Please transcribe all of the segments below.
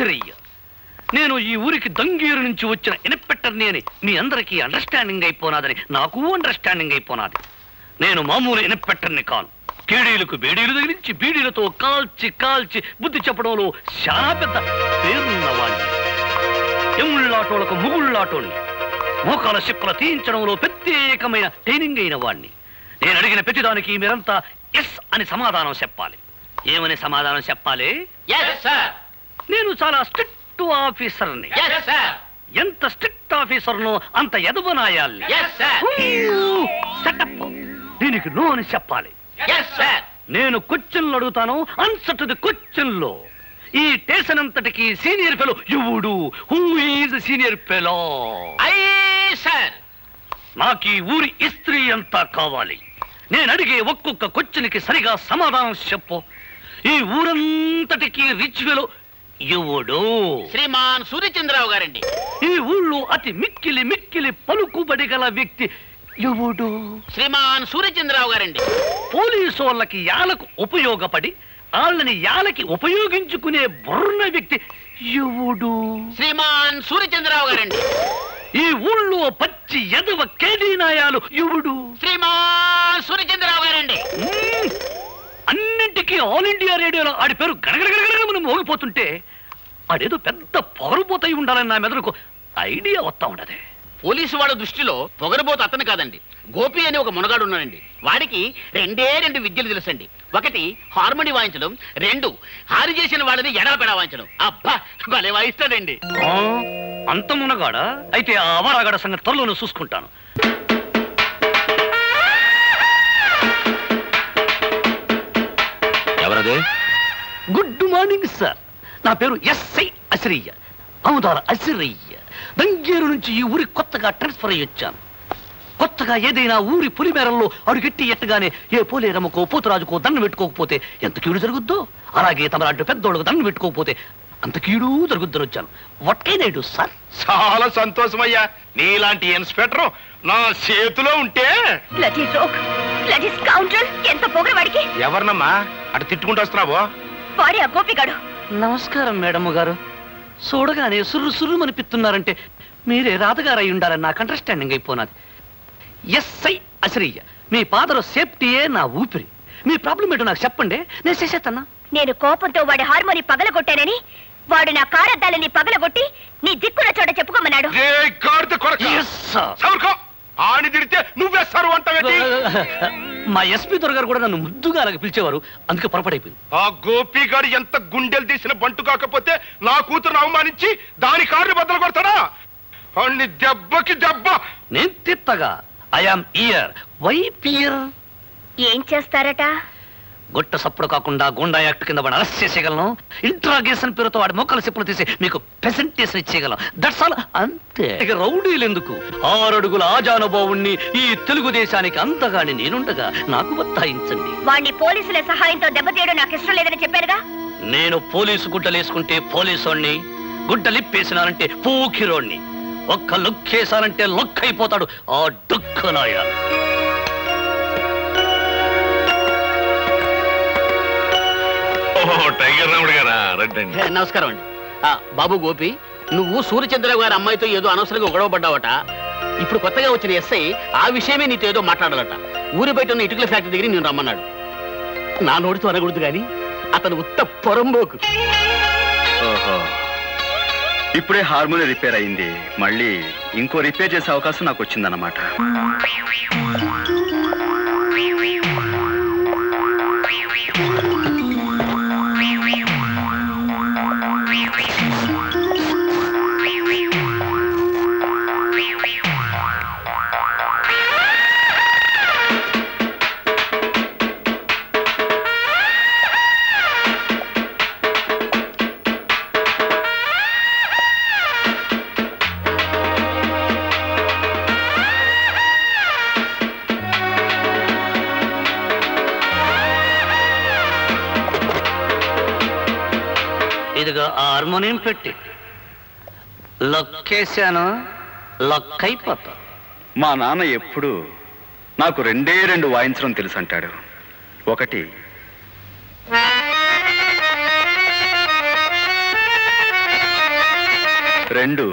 అసిరయ్య నేను ఈ ఊరికి దంగేరు నుంచి వచ్చిన ఇనపెట్టర్ని అని మీ అందరికీ అండర్స్టాండింగ్ అయిపోనాదని నాకు అండర్స్టాండింగ్ అయిపోనాది. నేను మామూలు ఇనపెట్టర్ని కాను. కేడీలకు బేడీలు తగిలించి బీడీలతో కాల్చి కాల్చి బుద్ధి చెప్పడంలో చాలా పెద్ద పేరున్నవాణ్ణి. ఎముళ్ళాటోలకు ముగుళ్ళాటోణ్ణి. మోకాల శిక్కుల తీయించడంలో ప్రత్యేకమైన ట్రైనింగ్ అయిన వాణ్ణి నేను అడిగిన ప్రతిదానికి మీరంతా ఎస్ అని సమాధానం చెప్పాలి. ఏమని సమాధానం చెప్పాలి? ఎస్ సార్ నేను చాలా స్ట్రిక్ట్ ఆఫీసర్ని. ఎంత స్ట్రిక్ట్ ఆఫీసర్నో అంత సార్ సెటప్ దీనికి నో అని చెప్పాలి. నేను క్వశ్చన్లు అడుగుతాను ఆన్సర్ టు ది క్వశ్చన్లో. ఈ స్టేషన్ అంతటికి సీనియర్ ఫెలో యువుడు హూ ఈజ్ సీనియర్ ఫెలో నాకు ఈ ఊరి ఇస్త్రీ అంతా కావాలి? నేను అడిగే ఒక్కొక్క క్వశ్చన్కి సరిగా సమాధానం చెప్పు. ఈ ఊరంతటికి రిచ్ ఫెలో యువుడు. శ్రీమాన్ సూర్యచంద్రరావు గారండి. ఈ ఊళ్ళో అతి మిక్కిలి మిక్కిలి పలుకుబడి గల వ్యక్తి యువుడు. శ్రీమాన్ సూర్యచంద్రరావు గారండి. పోలీసు వాళ్ళకి యాలకు ఉపయోగపడి వాళ్ళని యాలకి ఉపయోగించుకునే బుర్ర వ్యక్తి యువుడు. శ్రీమాన్ సూర్యచంద్రరావు గారండి. ఈ ఊళ్ళో పచ్చి ఎదవ కేడీనాయాలు యువుడు. శ్రీమాన్ సూర్యచంద్రరావు గారండి. అన్నింటికీ ఆల్ ఇండియా రేడియోలో ఆడి పేరు గడగడగడగడ మోగిపోతుంటే ఆడేదో పెద్ద పొగరుపోతాయి ఉండాలని నా మెదడుకు ఐడియా వస్తా ఉండదే పోలీసు వాళ్ళ దృష్టిలో పొగరబోతు అతను కాదండి. గోపి అని ఒక మునగాడు ఉన్నాడండి. వాడికి రెండే రెండు విద్యలు తెలుసండి. ఒకటి హార్మోని వాయించడం రెండు హారి చేసిన వాళ్ళని ఎడలపెడ వాయించడం. అబ్బా భలే వాయిస్తాడండి. అంత మునగాడా? అయితే ఆ అవరాగాడ సంగతి త్వరలోనే చూసుకుంటాను. మార్నింగ్ సార్ నా పేరు ఎస్ఐ అసిరయ్య. అవుదార అసిరయ్య. దంగేరు నుంచి ఈ ఊరి కొత్తగా ట్రాన్స్ఫర్ అయ్యి వచ్చాను. కొత్తగా ఏదైనా ఊరి పులిమేరల్లో అడుగెట్టి ఎట్టగానే ఏ పోలేరమ్మకో పోతురాజుకో దండం పెట్టుకోకపోతే ఎంత కీడు జరుగుద్దో? అలాగే తమలాంటి పెద్దోళ్ళకు దండం పెట్టుకోకపోతే అంత కీడు జరుగుద్దని వచ్చాను. వట్కైనాడు సార్ చాలా సంతోషమయ్యా. నీలాంటి ఇన్స్పెక్టర్ నా చేతిలో ఉంటే. ఎంత పొగరు వాడికి ఎవరినమ్మా? అటు తిట్టుకుంటూ వస్తున్నావు? వాడి ఆ గోపిగాడు. నమస్కారం మేడం గారు. చూడగానే సుర్రు సుర్రు అనిపిస్తున్నారంటే మీరే రాతగారు అయి ఉండాలని నాకు అండర్స్టాండింగ్ అయిపోనాది. ఎస్ఐ అసరయ్య మీ ఫాదర్ సేఫ్టీయే నా ఊపిరి. మీ ప్రాబ్లం ఏంటో నాకు చెప్పండి. నేను చేసేస్తాను నేను కోపంతో వాడి హార్మోని పగలగొట్టానని వాడు నా కారద్దాలని పగలగొట్టి నీ దిక్కున చోట చెప్పుకోమన్నాడు. మా ఎస్పీ దొరగారు కూడా నన్ను ముద్దుగా అలాగ పిలిచేవారు. అందుకే పొరపాటైపోయింది. ఆ గోపి గారు ఎంత గుండెలు తీసిన బంటు కాకపోతే నా కూతురును అవమానించి దాని కారుని బద్దలు కొడతాడా అన్ని దెబ్బకి దెబ్బ. నేను తిత్తగా ఐఆమ్ ఇయర్ వైప్ ఇయర్ ఏం చేస్తారట? గుట్ట సప్పుడు కాకుండా గుండా యాక్ట్ కింద వాడు అరెస్ట్ చేసేయగలను. ఇంట్రాగేషన్ పేరుతో వాడి మొక్కల చెప్పులు తీసి మీకు ప్రెసెంటేషన్ ఇచ్చేయగలం దట్స్ ఆల్ అంతే. ఇక రౌడీలు ఎందుకు? ఆరడుగుల ఆజానుభావుణ్ణి ఈ తెలుగుదేశానికి అంతగాని నేనుండగా నాకు బత్తాయించండి వాణ్ణి పోలీసుల సహాయంతో దెబ్బతీయడం నాకు ఇష్టం లేదని చెప్పానుగా? నేను పోలీసు గుడ్డలేసుకుంటే పోలీసోణ్ణి గుడ్డలిప్పేసినానంటే పూకిరోణ్ణి. ఒక్క లుక్కేసానంటే లొక్ అయిపోతాడు ఆ డుక్కలాయ టైగర్ రాముడు గారా? రండి నమస్కారం అండి. ఆ, బాబు గోపి నువ్వు సూర్యచంద్రరావు గారి అమ్మాయితో ఏదో అనవసరంగా గొడవ పడ్డావట. ఇప్పుడు కొత్తగా వచ్చిన ఎస్ఐ ఆ విషయమే నీతో ఏదో మాట్లాడాలట. ఊరి బయట ఉన్న ఇటుకల ఫ్యాక్టరీ దగ్గర నేను రమ్మన్నాడు. నా నోటితో అనకూడదు కానీ అతను ఉత్త పొరంబోకు. ఓహో. ఇప్పుడే హార్మోని రిపేర్ అయింది. మళ్ళీ ఇంకో రిపేర్ చేసే అవకాశం నాకు వచ్చిందన్నమాట. ఇదిగో హార్మోనియం పెట్టి. లొక్కేశాను లొక్కైపోతా మా నాన్న ఎప్పుడు నాకు రెండే రెండు వాయించడం తెలుసు అంటాడు ఒకటి రెండు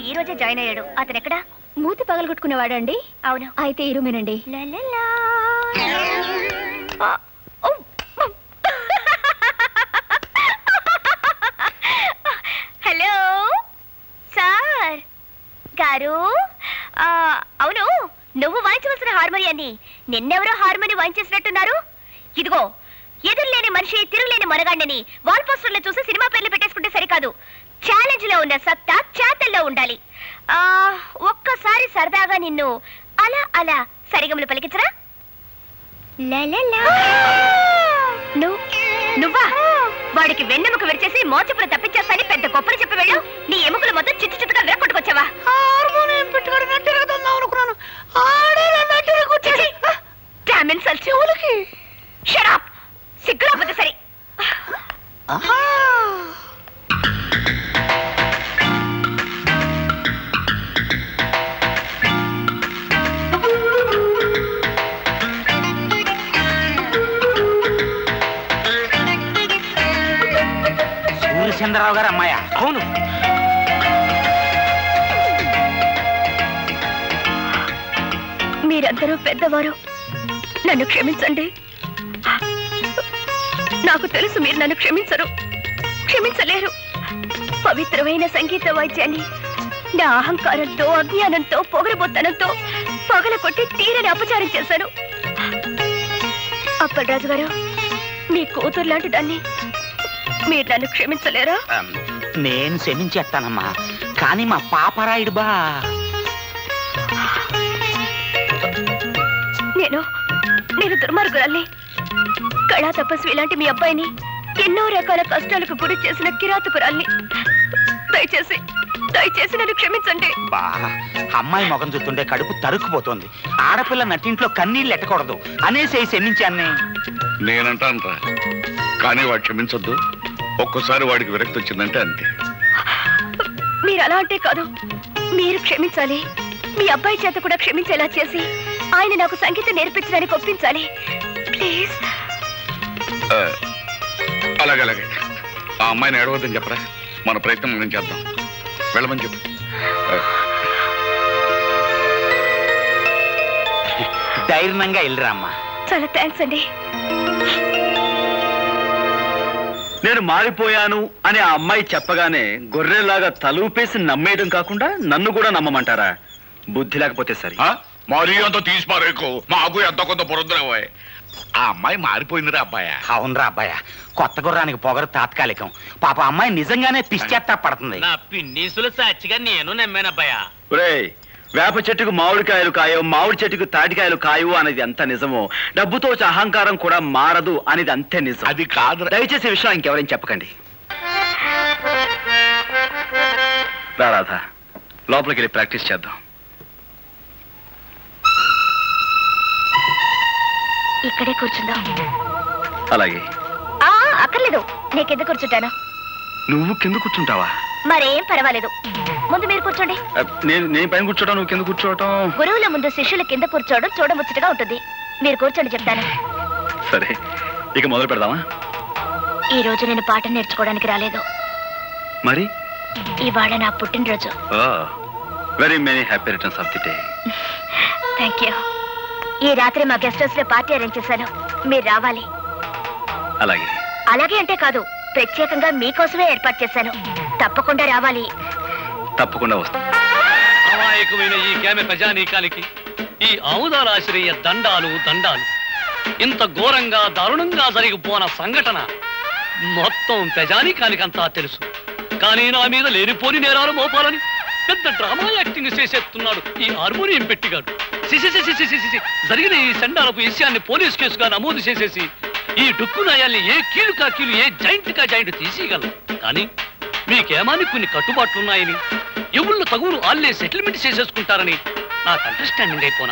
వాడు ఈ రోజే జాయిన్ అయ్యాడు. అతను ఎక్కడ మూతి పగలగొట్టుకునేవాడు అండి అవును. అయితే ఈ రూమేనండి. Hello sir. గారు అవును నువ్వు వాయించవలసిన హార్మోనియాన్ని నిన్నెవరో హార్మోని వాయించేసినట్టున్నారు? ఇదిగో ఎదురులేని మనిషి తిరుగులేని మనగాండని వాల్ పోస్టర్లో చూసి సినిమా పేర్లు పెట్టేసుకుంటే సరికాదు. ఛాలెంజ్లో ఉన్న సత్తా చేతల్లో ఉండాలి. ఆ ఒక్కసారి సరదాగా నిన్ను అలా అలా సరిగమలు పలికించరా? లలలా. నువ్వు నువ్వా? వాడికి వెన్నెముక విరిచేసి మోచపులు తప్పించేస్తాని పెద్ద గొప్పలు చెప్పి వెళ్ళు. నీ ఎముకలు మొత్తం చిట్టు చిట్టుగా విరగొట్టుకొచ్చావా? హార్మోనియం పెట్టుకొని నట్టిరగదన్నా అనుకున్నాను. డామిన్ సిగ్గురాపోతే సరే. సూర్యచంద్రరావు గారు అమ్మాయ? అవును. మీరందరూ పెద్దవారు. నన్ను క్షమించండి. నాకు తెలుసు మీరు నన్ను క్షమించరు. క్షమించలేరు. పవిత్రమైన సంగీత వాయిద్యాన్ని నా అహంకారంతో అజ్ఞానంతో పొగరబోత్తనంతో పగల కొట్టి తీరని అపచారం చేశాను. అప్పలరాజు గారు మీ కూతురు లాంటి దాన్ని మీరు నన్ను క్షమించలేరా? నేను క్షమించేస్తానమ్మా. కానీ మా పాపరాయుడు బా. నేను నేను దుర్మార్గురాల్ని. కళా తపస్వి ఇలాంటి మీ అబ్బాయిని ఎన్నో రకాల కష్టాలకు గురి చేసిన కిరాతకురాల్ని. దయచేసి దయచేసి నన్ను క్షమించండి. బా అమ్మాయి ముఖం చూస్తుంటే కడుపు తరుక్కుపోతుంది. ఆడపిల్ల నట్టింట్లో కన్నీళ్ళు ఎట్టకూడదు. అనేసి క్షమించాన్ని నేనంటానరా కానీ వాడు క్షమించొద్దు. ఒక్కసారి వాడికి విరక్తి వచ్చిందంటే అంతే. మీరు అలా అంటే కాదు. మీరు క్షమించాలి. మీ అబ్బాయి చేత కూడా క్షమించేలా చేసి ఆయన నాకు సంగీతం నేర్పించడానికి ఒప్పించాలి. ప్లీజ్. అలాగే అలాగే. ఆ అమ్మాయిని ఏడవద్దని చెప్పరా? మన ప్రయత్నం మనం చేద్దాం. వెళ్ళమని చెప్పు. ధైర్యంగా వెళ్ళిరా అమ్మా. చాలా థ్యాంక్స్ అండి. నేను మారిపోయాను అని ఆ అమ్మాయి చెప్పగానే గొర్రెలాగా తలూపేసి నమ్మేయడం కాకుండా నన్ను కూడా నమ్మమంటారా? బుద్ధి లేకపోతే సరే. ఆ? మరీ అంత తీసి పారేకు మాకు ఎంత కొంత బురద్దురావాయ్ ఆ అమ్మాయి మారిపోయిందిరా అబ్బాయా. అవునరా అబ్బాయ. కొత్త గుర్రానికి పొగరు తాత్కాలికం. పాప అమ్మాయి నిజంగానే పిచ్చేత్తా పడుతుంది. నా పిన్నీసులు సాక్షిగా నేను నమ్మానబ్బయ్యా ఒరేయ్ వేప చెట్టుకు మామిడికాయలు కాయవు మామిడి చెట్టుకు తాటికాయలు కాయవు అనేది ఎంత నిజమో డబ్బుతో వచ్చే అహంకారం కూడా మారదు అనేది అంతే నిజం. అది కాదురా దయచేసి ఈ విషయం ఇంకెవరైనా చెప్పకండి. రా రాధ లోపలికి వెళ్ళి ప్రాక్టీస్ చేద్దాం. ఇక్కడే కూర్చుందాం. అలాగే. ఆ అక్కర్లేదు. నేను కింద కూర్చుంటాను? నువ్వు కింద కూర్చుంటావా? మరేం పర్వాలేదు. ముందు మీరు కూర్చోండి. నేను నేను పైన కూర్చోవటం నువ్వు కింద కూర్చోవటం? గురువుల ముందు శిష్యుల కింద కూర్చోవడం చూడముచ్చటగా ఉంటుంది. మీరు కూర్చోండి చెప్తాను. సరే ఇక మొదలు పెడదామా? ఈ రోజు నేను పాఠం నేర్చుకోవడానికి రాలేదు. మరి? ఇవాళ నా పుట్టినరోజు. Very many happy returns of the day thank you ఈ రాత్రి మా గెస్ట్ హౌస్లో పార్టీ అరేంజ్ చేశాను. మీరు రావాలి. అలాగే. అలాగే అంటే కాదు ప్రత్యేకంగా మీకోసమే ఏర్పాటు చేశాను. తప్పకుండా రావాలి. తప్పకుండా వస్తా అమాయకమైన ఈ కేమె ప్రజానీకానికి ఈ ఆముదాలాశ్రయ దండాలు దండాలు. ఇంత ఘోరంగా దారుణంగా జరిగిపోన సంఘటన మొత్తం ప్రజానీకానికంతా తెలుసు. కానీ నా మీద లేనిపోని నేరాలు మోపాలని పెద్ద డ్రామా యాక్టింగ్ చేసేస్తున్నాడు ఈ హార్మోనియం పెట్టిగాడు. జరిగిన ఈ సండాలపు విషయాన్ని పోలీస్ కేసుగా నమోదు చేసేసి ఈ డుక్కు నయాల్ని ఏ కీలు కా కీలు ఏ జాయింట్ కా జాయింట్ తీసేయగలం. కానీ మీకేమాని కొన్ని కట్టుబాట్లున్నాయని? ఎవళ్ళు తగులు ఆల్లే సెటిల్మెంట్ చేసేసుకుంటారని నాకు అండర్స్టాండింగ్ అయిపోనా